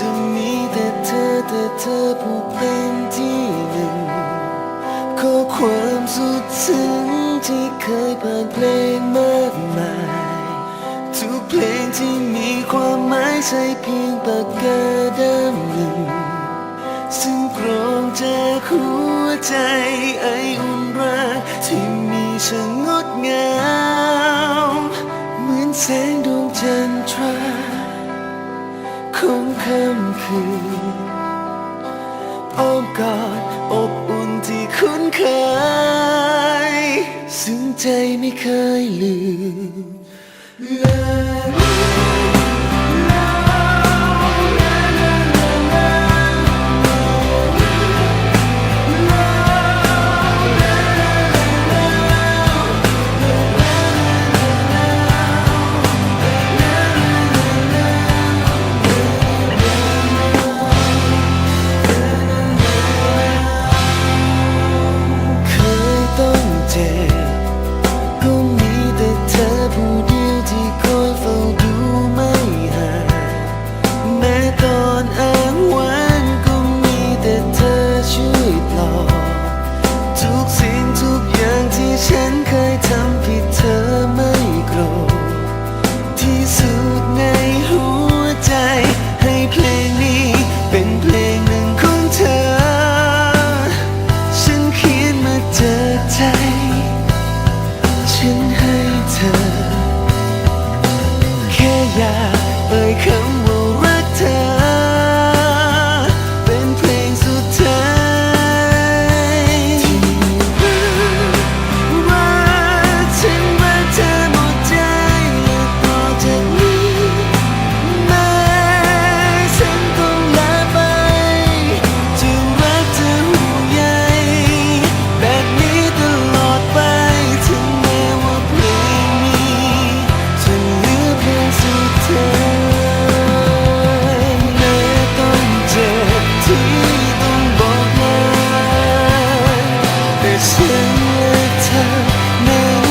จะมีแต่เธอแต่เธอผู้เป็นที่หนึ่งข้อความสุดซึ้งที่เคยผ่านเพลงมากมาย ทุกเพลงที่มีความหมายใส่เพียงปากกาดำหนึ่ง ซึ่งกรองจากหัวใจไออุ่นรักที่มีช่างงดงาม เหมือนแสงดวงจันทรา ของค่ำคืนอ้อมกอดอบอุ่นที่คุ้นเคย ซึ่งใจไม่เคยลืมเลย 而岁月太。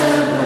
impossible.